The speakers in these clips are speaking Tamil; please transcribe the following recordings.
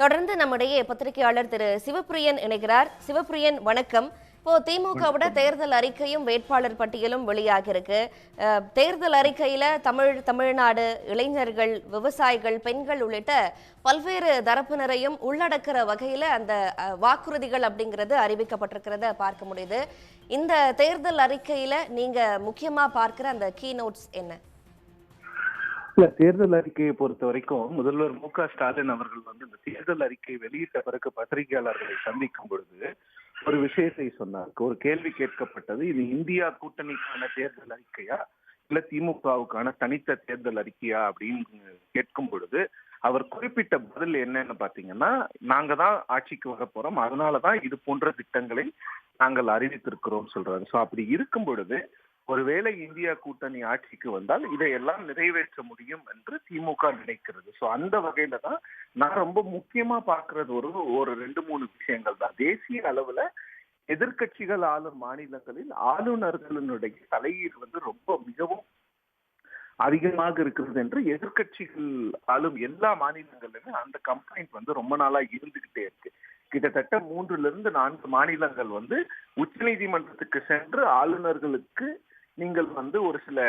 தொடர்ந்து நம்முடைய பத்திரிகையாளர் திரு சிவப்பிரியன் இணைகிறார். சிவப்பிரியன் வணக்கம். இப்போ திமுகவோட தேர்தல் அறிக்கையும் வேட்பாளர் பட்டியலும் வெளியாகிருக்கு அஹ், தேர்தல் அறிக்கையில தமிழ் தமிழ்நாடு இளைஞர்கள் விவசாயிகள் பெண்கள் உள்ளிட்ட பல்வேறு தரப்பினரையும் உள்ளடக்கிற வகையில அந்த வாக்குறுதிகள் அப்படிங்கிறது அறிவிக்கப்பட்டிருக்கிறத பார்க்க முடியுது. இந்த தேர்தல் அறிக்கையில நீங்க முக்கியமா பார்க்கிற அந்த கீ நோட்ஸ் என்ன? இல்ல தேர்தல் அறிக்கையை பொறுத்த வரைக்கும் முதல்வர் மு க ஸ்டாலின் அவர்கள் வந்து இந்த தேர்தல் அறிக்கை வெளியிட்ட பிறகு பத்திரிகையாளர்களை சந்திக்கும் பொழுது ஒரு விஷயத்தை சொன்னார். ஒரு கேள்வி கேட்கப்பட்டது இது இந்தியா கூட்டணிக்கான தேர்தல் அறிக்கையா? இல்ல திமுகவுக்கான தனித்த தேர்தல் அறிக்கையா? அப்படின்னு கேட்கும் பொழுது அவர் குறிப்பிட்ட பதில் என்னன்னு பாத்தீங்கன்னா நாங்க தான் ஆட்சிக்கு வர போறோம். அதனாலதான் இது போன்ற திட்டங்களை நாங்கள் அறிவித்திருக்கிறோம் சொல்றாரு. சோ அப்படி இருக்கும் பொழுது ஒருவேளை இந்தியா கூட்டணி ஆட்சிக்கு வந்தால் இதையெல்லாம் நிறைவேற்ற முடியும் என்று திமுக நினைக்கிறது. சோ அந்த வகையில தான் நான் ரொம்ப முக்கியமா பாக்குறது ஒரு ஒரு ரெண்டு மூணு விஷயங்கள் தான். தேசிய அளவுல எதிர்க்கட்சிகள் ஆளும் மாநிலங்களில் ஆளுநர்களினுடைய தலையீடு வந்து ரொம்ப மிகவும் அதிகமாக இருக்கிறது என்று எதிர்க்கட்சிகள் ஆளும் எல்லா மாநிலங்களிலுமே அந்த கம்ப்ளைண்ட் வந்து ரொம்ப நாளா இருந்துகிட்டே இருக்கு. கிட்டத்தட்ட மூன்றுல இருந்து நான்கு மாநிலங்கள் வந்து உச்சநீதிமன்றத்துக்கு சென்று ஆளுநர்களுக்கு நீங்கள் வந்து ஒரு சில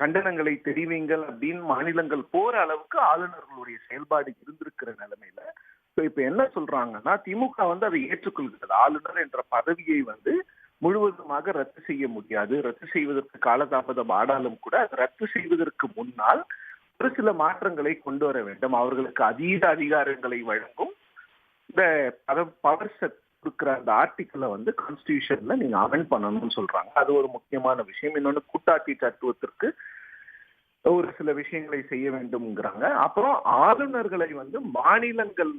கண்டனங்களை தெரிவிங்கள் அப்படின்னு மாநிலங்கள் போற அளவுக்கு ஆளுநர்களுடைய செயல்பாடு இருந்திருக்கிற நிலைமையில இப்ப என்ன சொல்றாங்கன்னா திமுக வந்து அதை ஏற்றுக்கொள்கிறது. ஆளுநர் என்ற பதவியை வந்து முழுவதுமாக ரத்து செய்ய முடியாது. ரத்து செய்வதற்கு காலதாமதம் ஆனாலும் கூட அதை ரத்து செய்வதற்கு முன்னால் ஒரு சில மாற்றங்களை கொண்டு வர வேண்டும். அவர்களுக்கு அதீத அதிகாரங்களை வழங்கும் இந்த பவர் செட் கொடுக்குற அந்த ஆர்டிக்கிளை வந்து கான்ஸ்டியூஷன்ல நீங்க அமெண்ட் பண்ணணும்னு சொல்றாங்க. அது ஒரு முக்கியமான விஷயம். இன்னொன்று கூட்டாட்சி தத்துவத்திற்கு ஒரு சில விஷயங்களை செய்ய வேண்டும்ங்கிறாங்க. அப்புறம் ஆளுநர்களை வந்து மாநிலங்கள்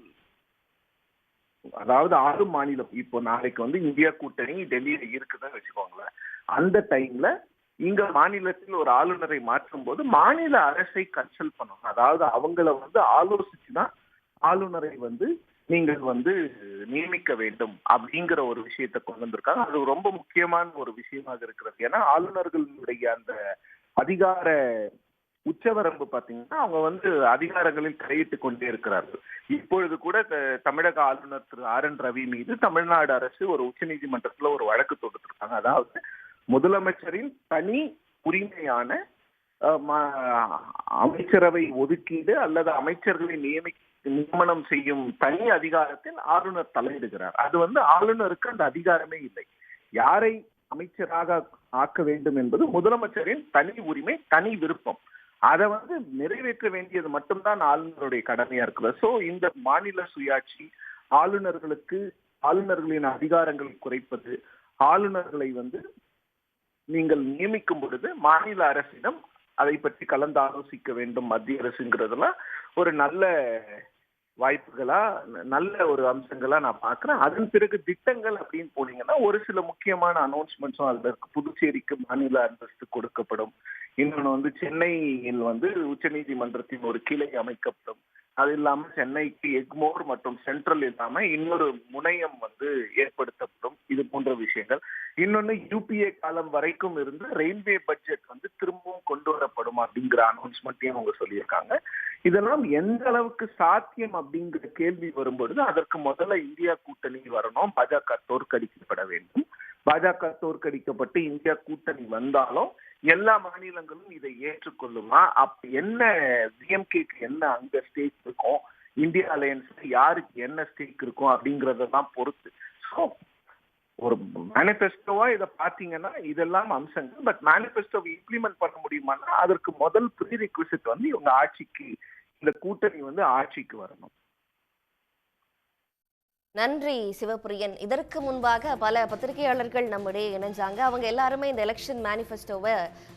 அதாவது ஆறு மாநிலம் இப்போ நாளைக்கு வந்து இந்தியா கூட்டணி டெல்லியில இருக்குதுன்னு வச்சுக்கோங்களேன். அந்த டைம்ல இங்க மாநிலத்தில் ஒரு ஆளுநரை மாற்றும் போது மாநில அரசை கன்சல்ட் பண்ணணும். அதாவது அவங்கள வந்து ஆலோசிச்சுதான் ஆளுநரை வந்து நீங்கள் வந்து நியமிக்க வேண்டும் அப்படிங்கிற ஒரு விஷயத்தை கொண்டு வந்திருக்காங்க. அது ரொம்ப முக்கியமான ஒரு விஷயமாக இருக்கிறது. ஏன்னா ஆளுநர்களுடைய அந்த அதிகார உச்சவரம்பு பாத்தீங்கன்னா அவங்க வந்து அதிகாரங்களில் கையிட்டு கொண்டே இருக்கிறார்கள். இப்பொழுது கூட தமிழக ஆளுநர் திரு ஆர் என் ரவி மீது தமிழ்நாடு அரசு ஒரு உச்சநீதிமன்றத்துல ஒரு வழக்கு தொடுத்திருக்காங்க. அதாவது முதலமைச்சரின் தனி உரிமையான அமைச்சரவை ஒதுக்கீடு அல்லது அமைச்சர்களை நியமிக்க நியமனம் செய்யும் தனி அதிகாரத்தில் ஆளுநர் தலையிடுகிறார். அது வந்து ஆளுநருக்கு அந்த அதிகாரமே இல்லை. யாரை அமைச்சராக ஆக்க வேண்டும் என்பது முதலமைச்சரின் தனி உரிமை தனி விருப்பம். அதை வந்து நிறைவேற்ற வேண்டியது மட்டும்தான் ஆளுநருடைய கடமையா இருக்குது. சோ இந்த மாநில சுயாட்சி ஆளுநர்களுக்கு ஆளுநர்களின் அதிகாரங்களை குறைப்பது ஆளுநர்களை வந்து நீங்கள் நியமிக்கும் பொழுது மாநில அரசிடம் அதை பற்றி கலந்து ஆலோசிக்க வேண்டும் மத்திய அரசுங்கிறதுலாம் ஒரு நல்ல வாய்ப்புகளா நல்ல ஒரு அம்சங்களா நான் பாக்குறேன் அதன் பிறகு திட்டங்கள் அப்படின்னு போனீங்கன்னா ஒரு சில முக்கியமான அனௌன்ஸ்மெண்ட்ஸும் அதுல இருக்கு. புதுச்சேரிக்கு மாநில அந்தஸ்து கொடுக்கப்படும். இன்னொன்னு வந்து சென்னையில் வந்து உச்சநீதிமன்றத்தின் ஒரு கிளை அமைக்கப்படும். அது இல்லாம சென்னைக்கு எக்மோர் மற்றும் சென்ட்ரல் இல்லாம இன்னொரு முனையம் வந்து ஏற்படுத்தப்படும். இது போன்ற விஷயங்கள். இன்னொன்னு யூபிஏ காலம் வரைக்கும் இருந்த ரயில்வே பட்ஜெட் வந்து கொண்டு வரப்படும் அப்படிங்கிற அனௌன்ஸ்மெண்ட்டையும் அவங்க சொல்லியிருக்காங்க. இதெல்லாம் எந்த அளவுக்கு சாத்தியம் அப்படிங்கிற கேள்வி வரும்பொழுது அதற்கு முதல்ல இந்தியா கூட்டணி வரணும். பாஜக தோற்கடிக்கப்பட வேண்டும். பாஜக தோற்கடிக்கப்பட்டு இந்தியா கூட்டணி வந்தாலும் எல்லா மாநிலங்களும் இதை ஏற்றுக்கொள்ளுமா? அப்ப என்ன டிஎம்கேக்கு என்ன அங்க ஸ்டேக் இருக்கும்? இந்தியா அலையன்ஸ் யாருக்கு என்ன ஸ்டேக் இருக்கும் அப்படிங்கறதெல்லாம் பொறுத்து. ஸோ ஒரு மேனிஃபெஸ்டோவா இதை பாத்தீங்கன்னா இதெல்லாம் அம்சங்கள். பட் மேனிஃபெஸ்டோ இம்ப்ளிமெண்ட் பண்ண முடியுமான்னா அதற்கு முதல் ப்ரீ ரெக்விசிட் வந்து இவங்க ஆட்சிக்கு இந்த கூட்டணி வந்து ஆட்சிக்கு வரணும். நன்றி சிவபிரியன். இதற்கு முன்பாக பல பத்திரிகையாளர்கள் நம்மிடையே இணைஞ்சாங்க. அவங்க எல்லாருமே இந்த எலெக்ஷன் மேனிஃபெஸ்டோவை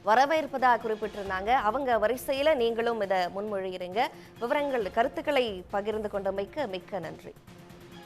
வரவேற்பதா குறிப்பிட்டிருந்தாங்க. அவங்க வரிசையில நீங்களும் இதை முன்மொழிகிறீங்க. விவரங்கள் கருத்துக்களை பகிர்ந்து கொண்டமைக்கு மிக்க நன்றி.